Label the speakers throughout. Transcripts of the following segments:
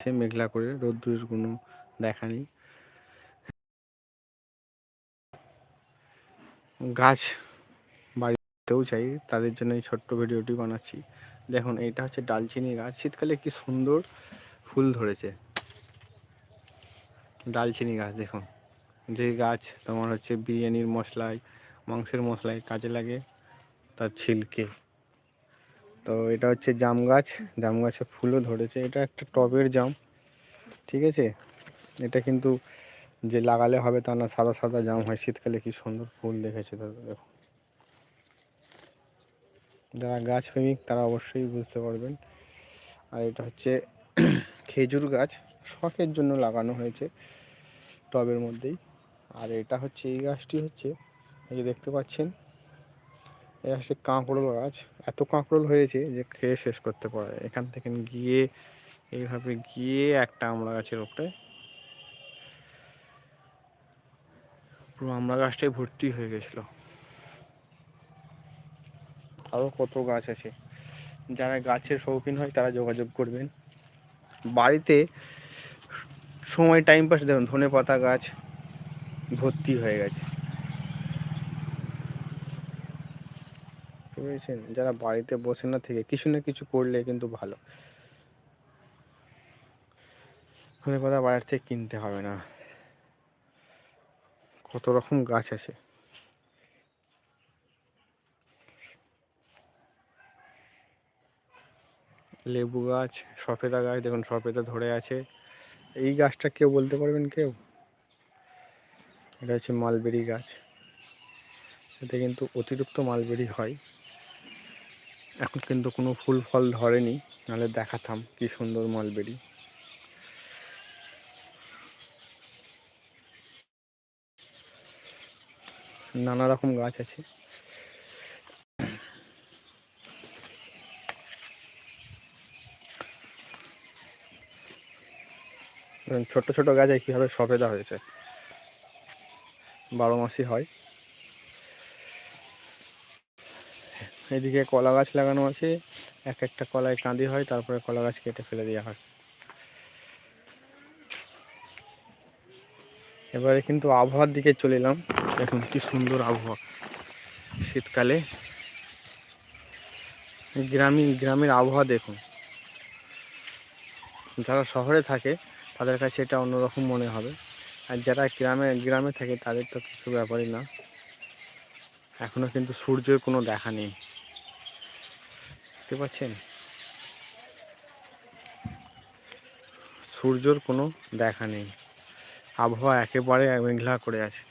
Speaker 1: সে মেঘলা করে রোদ্দুরের কোনো দেখা নেই। গাছ বাড়িতেও চাই তাদের জন্য এই ছোট্ট ভিডিওটি বানাচ্ছি। দেখুন এটা হচ্ছে ডালচিনি গাছ। শীতকালে কি সুন্দর ফুল ধরেছে। ডালচিনি গাছ, দেখুন। যে গাছ তোমার হচ্ছে বিরিয়ানির মশলায়, মাংসের মশলায় কাজে লাগে, তার ছিলকে। তো এটা হচ্ছে জাম গাছ। জাম গাছে ফুলও ধরেছে। এটা একটা টবের জাম, ঠিক আছে? এটা কিন্তু যে লাগালে হবে তা না, সাদা সাদা জাম হয়। শীতকালে কি সুন্দর ফুল দেখেছে দাদা দেখো। যারা গাছ প্রেমিক, তারা অবশ্যই বুঝতে পারবেন। আর এটা হচ্ছে খেজুর গাছ। শখের জন্য লাগানো হয়েছে টবের মধ্যেই। আর এটা হচ্ছে, এই গাছটি হচ্ছে, এই যে দেখতে পাচ্ছেন এটা হচ্ছে কাঁকরোল গাছ। এত কাঁকরোল হয়েছে যে খেয়ে শেষ করতে পারে। এখান থেকে গিয়ে, এইভাবে গিয়ে একটা আমড়া গাছের ওপরে পুরো আমড়া গাছটাই ভর্তি হয়ে গেছিল। আরও কত গাছ আছে। যারা গাছের শৌখিন হয়, তারা যোগাযোগ করবেন। বাড়িতে সময় টাইম পাস দেখুন ধনে পাতা গাছ ভর্তি হয়ে গেছে। বুঝেছেন যারা বাড়িতে বসে না থেকে কিছু না কিছু করলে কিন্তু ভালো। ধনে পাতা বাইরে থেকে কিনতে হবে না। কত রকম গাছ আছে। লেবু গাছ, সফেদা গাছ, দেখুন সফেদা ধরে আছে। এই গাছটা কেউ বলতে পারবেন কেউ? এটা হচ্ছে মালবেরি গাছ। এতে কিন্তু অতিরিক্ত মালবেরি হয়। এখন কিন্তু কোনো ফুল ফল ধরেনি, নাহলে দেখাতাম কি সুন্দর মালবেরি নানা রকম গাছ আছে। ছোট ছোট গাছে কীভাবে সফেদা হয়েছে? বারো মাসই হয়। এদিকে কলা গাছ লাগানো আছে। এক একটা কলায় কাঁদি হয়, তারপরে কলা গাছ কেটে ফেলে দেওয়া হয়। এবারে কিন্তু আবহাওয়ার দিকে চলে এলাম। দেখুন কি সুন্দর আবহাওয়া। শীতকালে গ্রামীণ গ্রামের আবহাওয়া দেখুন। যারা শহরে থাকে, তাদের কাছে এটা অন্যরকম মনে হবে। আর যারা গ্রামে গ্রামে থাকে, তাদের তো কিছু ব্যাপারই না। এখনও কিন্তু সূর্যের কোনো দেখা নেই। দেখতে পাচ্ছেন? সূর্যর কোনো দেখা নেই। আবহাওয়া একেবারে মেঘলা করে আছে।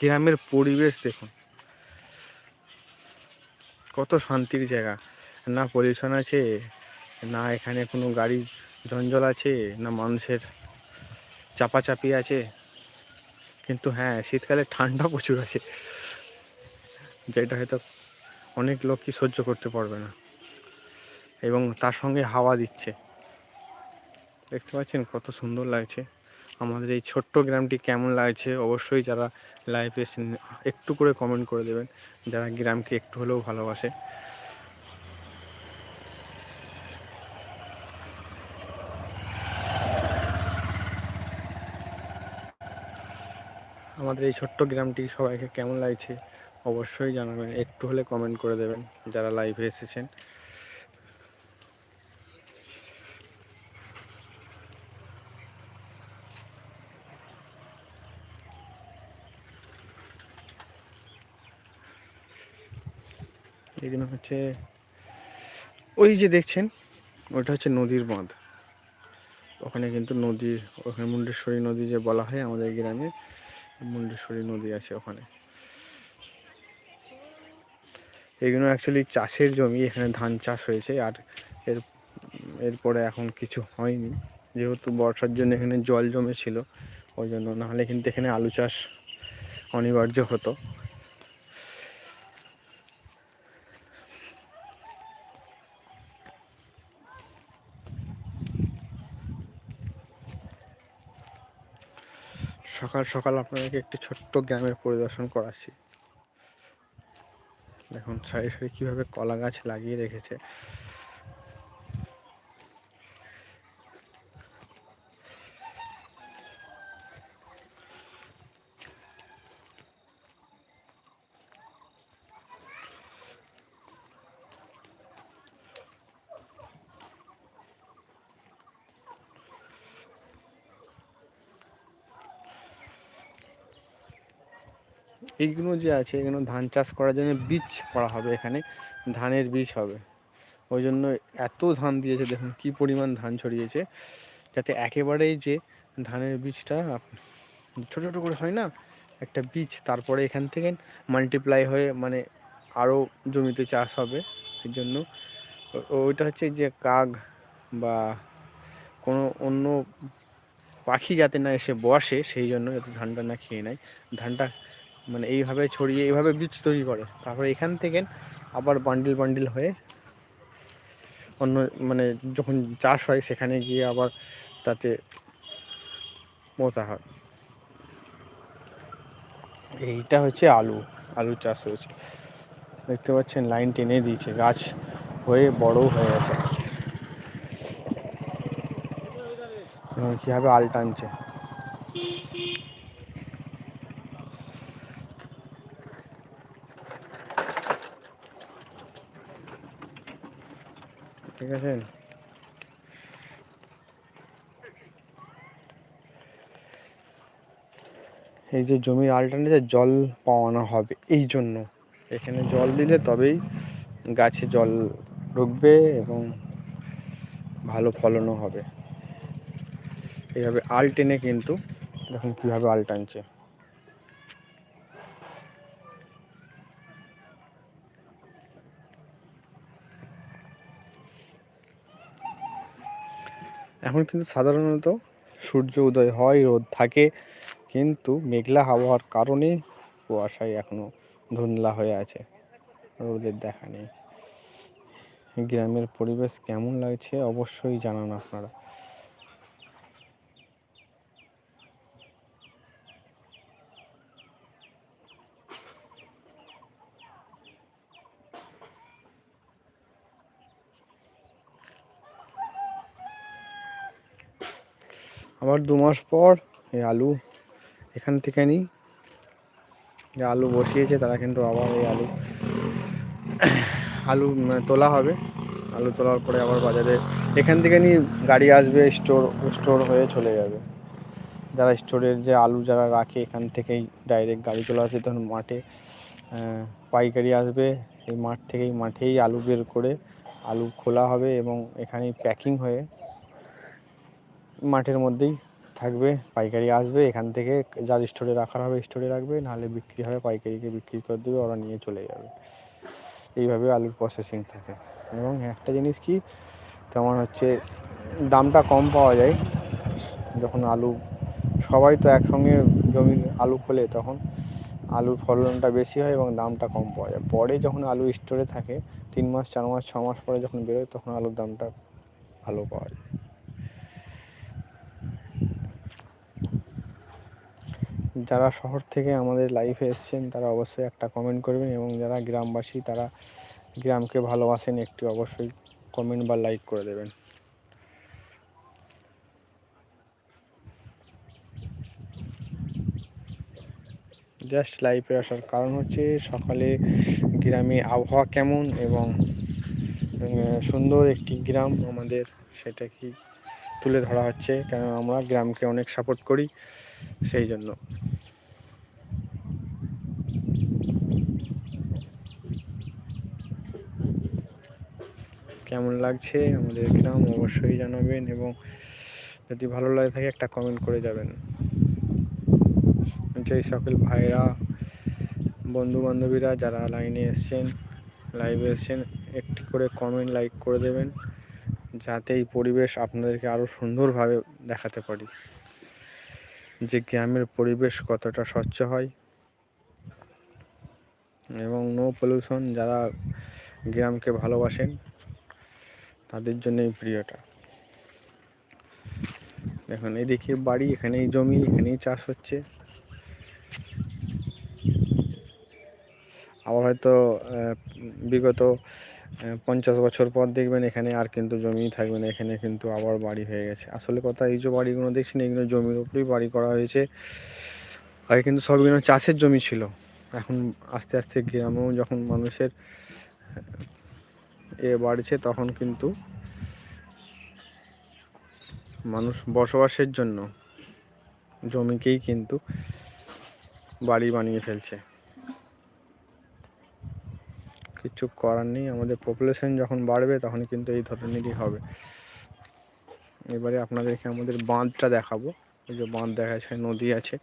Speaker 1: গ্রামের পরিবেশ দেখুন। কত শান্তির জায়গা। না পলিউশন আছে, না এখানে কোনো গাড়ি জঞ্জল আছে, না মানুষের চাপাচাপি আছে। কিন্তু হ্যাঁ শীতকালে ঠান্ডা প্রচুর আছে। যেটা হয়তো অনেক লোকই সহ্য করতে পারবে না। এবং তার সঙ্গে হাওয়া দিচ্ছে। দেখতে পাচ্ছেন কত সুন্দর লাগছে। আমাদের এই ছোট্ট গ্রামটি কেমন লাগছে অবশ্যই যারা লাইভ লাইভে একটু করে কমেন্ট করে দেবেন। যারা গ্রামকে একটু হলেও ভালোবাসে। আমাদের এই ছোট্ট গ্রামটি সবাইকে কেমন লাগছে অবশ্যই জানাবেন। একটু হলে কমেন্ট করে দেবেন যারা লাইভে এসেছেন। এগুলো হচ্ছে, ওই যে দেখছেন ওটা হচ্ছে নদীর বাঁধ। ওখানে কিন্তু নদীর ওখানে মুন্ডেশ্বরী নদী যে বলা হয় আমাদের গ্রামে, মুন্ডেশ্বরী নদী আছে ওখানে। এগুলো অ্যাকচুয়ালি চাষের জমি, এখানে ধান চাষ হয়েছে আর এর, এরপরে এখন কিছু হয়নি। যেহেতু বর্ষার জন্য এখানে জল জমেছিল, ওই জন্য নাহলে কিন্তু এখানে আলু চাষ অনিবার্য হতো। সকাল সকাল আপনাদেরকে একটি ছোট্ট গ্রামের পরিদর্শন করাচ্ছি। দেখুন, সারি সারি কীভাবে কলা গাছ লাগিয়ে রেখেছে। এইগুলো যে আছে এগুলো ধান চাষ করার জন্য বীজ করা হবে এখানে, ধানের বীজ হবে। ওই জন্য এত ধান দিয়েছে, দেখুন কি পরিমাণ ধান ছড়িয়েছে। যাতে একেবারেই যে ধানের বীজটা ছোটো ছোটো করে হয় না, একটা বীজ, তারপরে এখান থেকে মাল্টিপ্লাই হয়ে মানে আরও জমিতে চাষ হবে। সেই জন্য ওইটা হচ্ছে যে কাক বা কোনো অন্য পাখি যাতে না এসে বসে, সেই জন্য যাতে ধানটা না খেয়ে নেয়। ধানটা মানে এইভাবে ছড়িয়ে, এইভাবে বীজ তৈরি করে। তারপরে এখান থেকে আবার বান্ডিল বান্ডিল হয়ে অন্য মানে যখন চাষ হয় সেখানে গিয়ে আবার তাতে পোঁতা হয়। এইটা হচ্ছে আলু আলু চাষ হয়েছে। দেখতে পাচ্ছেন লাইন টেনে দিয়েছে, গাছ হয়ে বড় হয়ে গেছে কীভাবে আল টানছে? আছে এই যে জমির আলটানে জল পাওয়ানো হবে, এই জন্য। এখানে জল দিলে তবেই গাছে জল ঢুকবে এবং ভালো ফলনও হবে। এইভাবে আল টেনে কিন্তু দেখুন কীভাবে আল টানছে এখন কিন্তু সাধারণত সূর্য উদয় হয়, রোদ থাকে, কিন্তু মেঘলা হাওয়ার কারণে কুয়াশায় এখনও ধুন্দলা হয়ে আছে। রোদের দেখা নেই। গ্রামের পরিবেশ কেমন লাগছে অবশ্যই জানান আপনারা। আবার দু মাস পর এই আলু এখান থেকে নিই যে আলু বসিয়েছে তারা কিন্তু আবার এই আলু আলু মানে তোলা হবে। আলু তোলার পরে আবার বাজারে এখান থেকে নিয়ে গাড়ি আসবে, স্টোর স্টোর হয়ে চলে যাবে। যারা স্টোরের যে আলু যারা রাখে এখান থেকেই ডাইরেক্ট গাড়ি চলে আসবে। তখন মাঠে পাইকারি আসবে। এই মাঠ থেকেই মাঠেই আলু বের করে আলু খোলা হবে এবং এখানেই প্যাকিং হয়ে মাঠের মধ্যেই থাকবে, পাইকারি আসবে, এখান থেকে যার স্টোরে রাখার হবে স্টোরে রাখবে, নাহলে বিক্রি হবে, পাইকারিকে বিক্রি করে দেবে, ওরা নিয়ে চলে যাবে। এইভাবে আলুর প্রসেসিং থাকে। এবং একটা জিনিস কি তেমন হচ্ছে দামটা কম পাওয়া যায়, যখন আলু, সবাই তো একসঙ্গে জমির আলু খোলে তখন আলুর ফলনটা বেশি হয় এবং দামটা কম পাওয়া যায়। পরে যখন আলু স্টোরে থাকে, তিন মাস, চার মাস, ছ মাস পরে যখন বেরোয়, তখন আলুর দামটা ভালো পাওয়া যায়। যারা শহর থেকে আমাদের লাইফে এসছেন, তারা অবশ্যই একটা কমেন্ট করবেন এবং যারা গ্রামবাসী, তারা গ্রামকে ভালোবাসেন, একটি অবশ্যই কমেন্ট বা লাইক করে দেবেন। জাস্ট লাইফে আসার কারণ হচ্ছে সকালে গ্রামে আবহাওয়া কেমন এবং সুন্দর একটি গ্রাম আমাদের, সেটা কি তুলে ধরা হচ্ছে? কেন আমরা গ্রামকে অনেক সাপোর্ট করি, সেই জন্য। কেমন লাগছে আমাদের গ্রাম অবশ্যই জানাবেন এবং যদি ভালো লাগে থাকে একটা কমেন্ট করে যাবেন। যেই সকল ভাইরা বন্ধু বান্ধবীরা যারা লাইনে এসছেন লাইভে এসছেন, একটি করে কমেন্ট লাইক করে দেবেন যাতে এই পরিবেশ আপনাদেরকে আরও সুন্দরভাবে দেখাতে পারি। যে গ্রামের পরিবেশ কতটা স্বচ্ছ হয় এবং নো পলিউশন যারা গ্রামকে ভালোবাসেন তাদের জন্য এই প্রিয়টা। দেখুন, এদিকে বাড়ি, এখানেই জমি, এখানেই চাষ হচ্ছে। আবার হয়তো বিগত পঞ্চাশ বছর পর দেখবেন এখানে আর কিন্তু জমি থাকবে না, এখানে কিন্তু আবার বাড়ি হয়ে গেছে। আসলে কথা, এই যে বাড়িগুলো দেখছেন, এগুলো জমির উপরেই বাড়ি করা হয়েছে। আগে কিন্তু সবগুলো চাষের জমি ছিল। এখন আস্তে আস্তে গ্রামেও যখন মানুষের এ বাড়ছে তখন কিন্তু মানুষ বসবাসের জন্য জমিকেই কিন্তু বাড়ি বানিয়ে ফেলছে। কিছু করার নেই, আমাদের পপুলেশন যখন বাড়বে তখন কিন্তু এই ধরনেরই হবে। এবারে আপনাদেরকে আমাদের বাঁধটা দেখাবো। ওই যে বাঁধ দেখাচ্ছে, নদী আছে।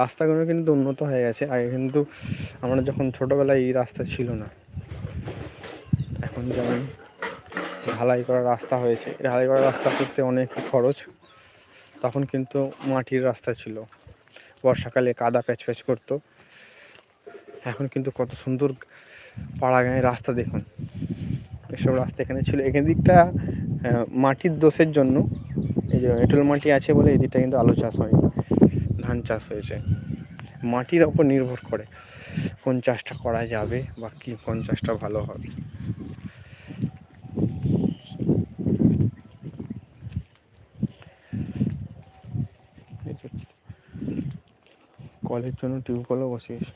Speaker 1: রাস্তাগুলো কিন্তু উন্নত হয়ে গেছে। আগে কিন্তু আমরা যখন ছোটোবেলায় এই রাস্তা ছিল না, এখন যেমন ঢালাই করা রাস্তা হয়েছে, ঢালাই করা রাস্তা করতে অনেক খরচ, তখন কিন্তু মাটির রাস্তা ছিল। বর্ষাকালে কাদা প্যাচ প্যাচ করতো। এখন কিন্তু কত সুন্দর পাড়া গাঁয়ের রাস্তা দেখুন। এসব রাস্তা এখানে ছিল। এখান দিকটা মাটির দোষের জন্য, এই যে এঁটেল মাটি আছে বলে এই দিকটা কিন্তু আলু চাষ হয়নি ধান চাষ হয়েছে। মাটির ওপর নির্ভর করে কোন চাষটা করা যাবে বা কী কোন চাষটা ভালো হবে। কলের জন্য টিউবওয়েলও বসিয়েছে।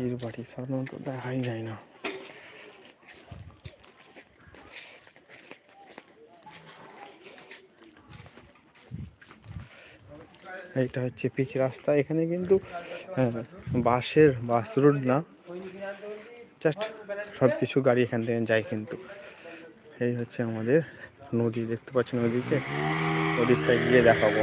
Speaker 1: মাটির বাড়ি সাধারণত দেখাই যায় না। এটা হচ্ছে পিচ রাস্তা। এখানে কিন্তু বাসের বাস রুট না। জাস্ট সব কিছু গাড়ি এখান থেকে যায় কিন্তু। এই হচ্ছে আমাদের নদী, দেখতে পাচ্ছি নদীকে ওদিকটা গিয়ে দেখাবো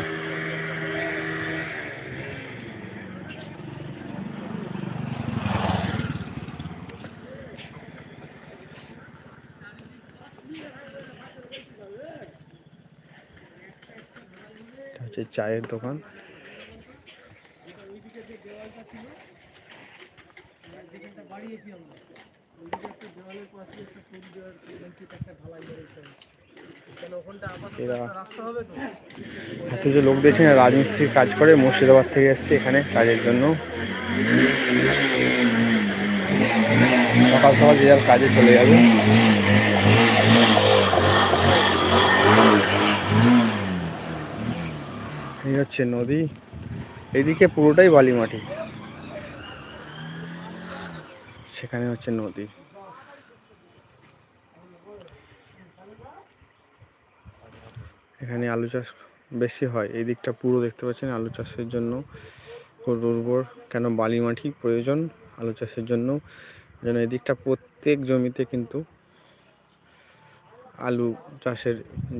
Speaker 1: এটা হচ্ছে চায়ের দোকান। যে লোক দিয়েছেন না রাজমিস্ত্রির কাজ করে, মুর্শিদাবাদ থেকে এসছে এখানে কাজের জন্য। সকাল সকাল যে কাজে চলে যাবে। এই হচ্ছে নদী। এদিকে পুরোটাই বালি মাটি সেখানে হচ্ছে নদী। এখানে আলু চাষ বেশি হয়। এই দিকটা পুরো দেখতে পাচ্ছেন আলু চাষের জন্য। উর্বর কেন বালি মাটি প্রয়োজন আলু চাষের জন্য? যেন এদিকটা প্রত্যেক জমিতে কিন্তু আলু চাষের,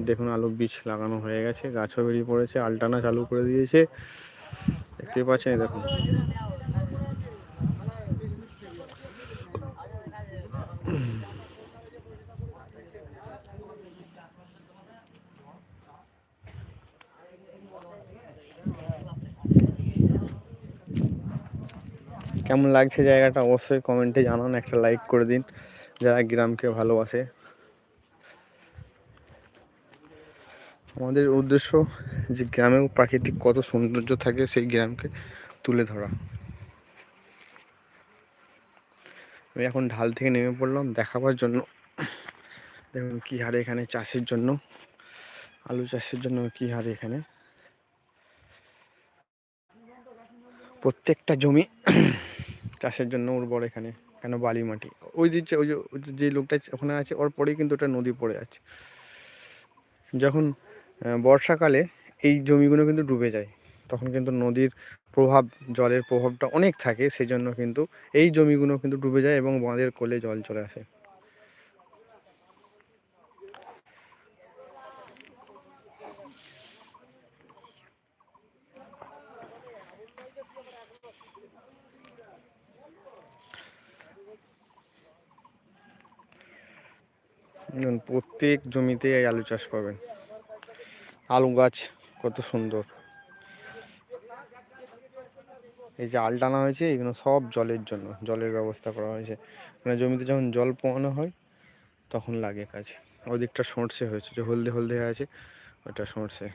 Speaker 1: দেখুন আলু বীজ লাগানো হয়ে গেছে, গাছও বেরিয়ে পড়েছে, আলটানা চালু করে দিয়েছে। দেখতে পাচ্ছেন দেখুন। কেমন লাগছে জায়গাটা, অবশ্যই কমেন্টে জানান, একটা লাইক করে দিন, যারা গ্রামকে ভালোবাসে। আমাদের উদ্দেশ্য যে গ্রামেও প্রাকৃতিক কত সৌন্দর্য থাকে সেই গ্রামকে তুলে ধরা। আমি এখন ঢাল থেকে নেমে পড়লাম, দেখাবার জন্য। দেখুন কী হারে এখানে চাষের জন্য, আলু চাষের জন্য কী হারে এখানে। প্রত্যেকটা জমি চাষের জন্য উর্বর এখানে, কেন বালি মাটি। ওই দিচ্ছে ওই যে লোকটা ওখানে আছে, ওর পরেই কিন্তু ওটা নদী পড়ে আছে। যখন বর্ষাকালে এই জমিগুলো কিন্তু ডুবে যায়। তখন কিন্তু নদীর প্রভাব, জলের প্রভাবটা অনেক থাকে সেই জন্য কিন্তু এই জমিগুলো কিন্তু ডুবে যায় এবং বাঁধের কোলে জল চলে আসে। প্রত্যেক জমিতে এই আলু চাষ পাবেন আলু গাছ, কত সুন্দর। এই যে আল টানা হয়েছে, এগুলো সব জলের জন্য, জলের ব্যবস্থা করা হয়েছে। মানে জমিতে যখন জল পোয়ানো হয়, তখন লাগে কাজ। ওদিকটা সর্ষে হয়েছে, যে হলদে হলদে আছে, ওটা সর্ষে।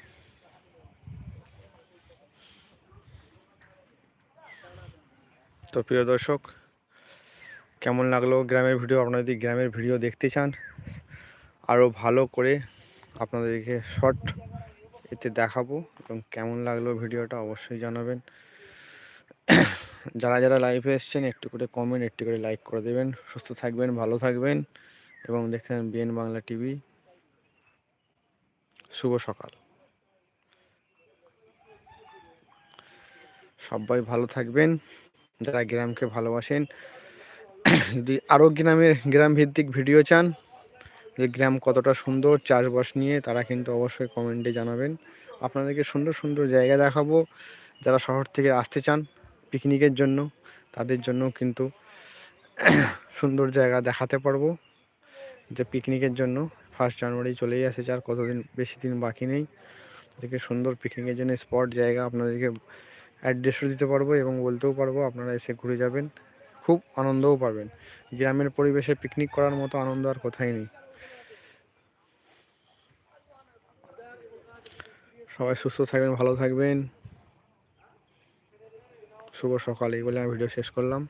Speaker 1: তো প্রিয় দর্শক, কেমন লাগল গ্রামের ভিডিও? আপনারা যদি গ্রামের ভিডিও দেখতে চান, আরও ভালো করে আপনাদেরকে শর্ট এতে দেখাবো এবং কেমন লাগল ভিডিওটা অবশ্যই জানাবেন। যারা যারা লাইভে এসছেন, একটু করে কমেন্ট একটু করে লাইক করে দেবেন। সুস্থ থাকবেন, ভালো থাকবেন এবং দেখছেন বিএন বাংলা টিভি শুভ সকাল। সবাই ভালো থাকবেন। যারা গ্রামকে ভালোবাসেন, যদি আরও গ্রামের গ্রাম ভিত্তিক ভিডিও চান যে গ্রাম কতটা সুন্দর চাষবাস নিয়ে তারা কিন্তু অবশ্যই কমেন্টে জানাবেন। আপনাদেরকে সুন্দর সুন্দর জায়গা দেখাবো। যারা শহর থেকে আসতে চান পিকনিকের জন্য, তাদের জন্য কিন্তু সুন্দর জায়গা দেখাতে পারব। যে পিকনিকের জন্য ফার্স্ট জানুয়ারি চলেই আসছে আর কতদিন বেশি দিন বাকি নেই। দেখে সুন্দর পিকনিকের জন্য স্পট জায়গা আপনাদেরকে অ্যাড্রেসও দিতে পারব এবং বলতেও পারব, আপনারা এসে ঘুরে যাবেন। খুব আনন্দও পাবেন। গ্রামের পরিবেশে পিকনিক করার মতো আনন্দ আর কোথায় নেই। সবাই সুস্থ থাকবেন ভালো থাকবেন। শুভ সকাল এই বলে আমি ভিডিও শেষ করলাম।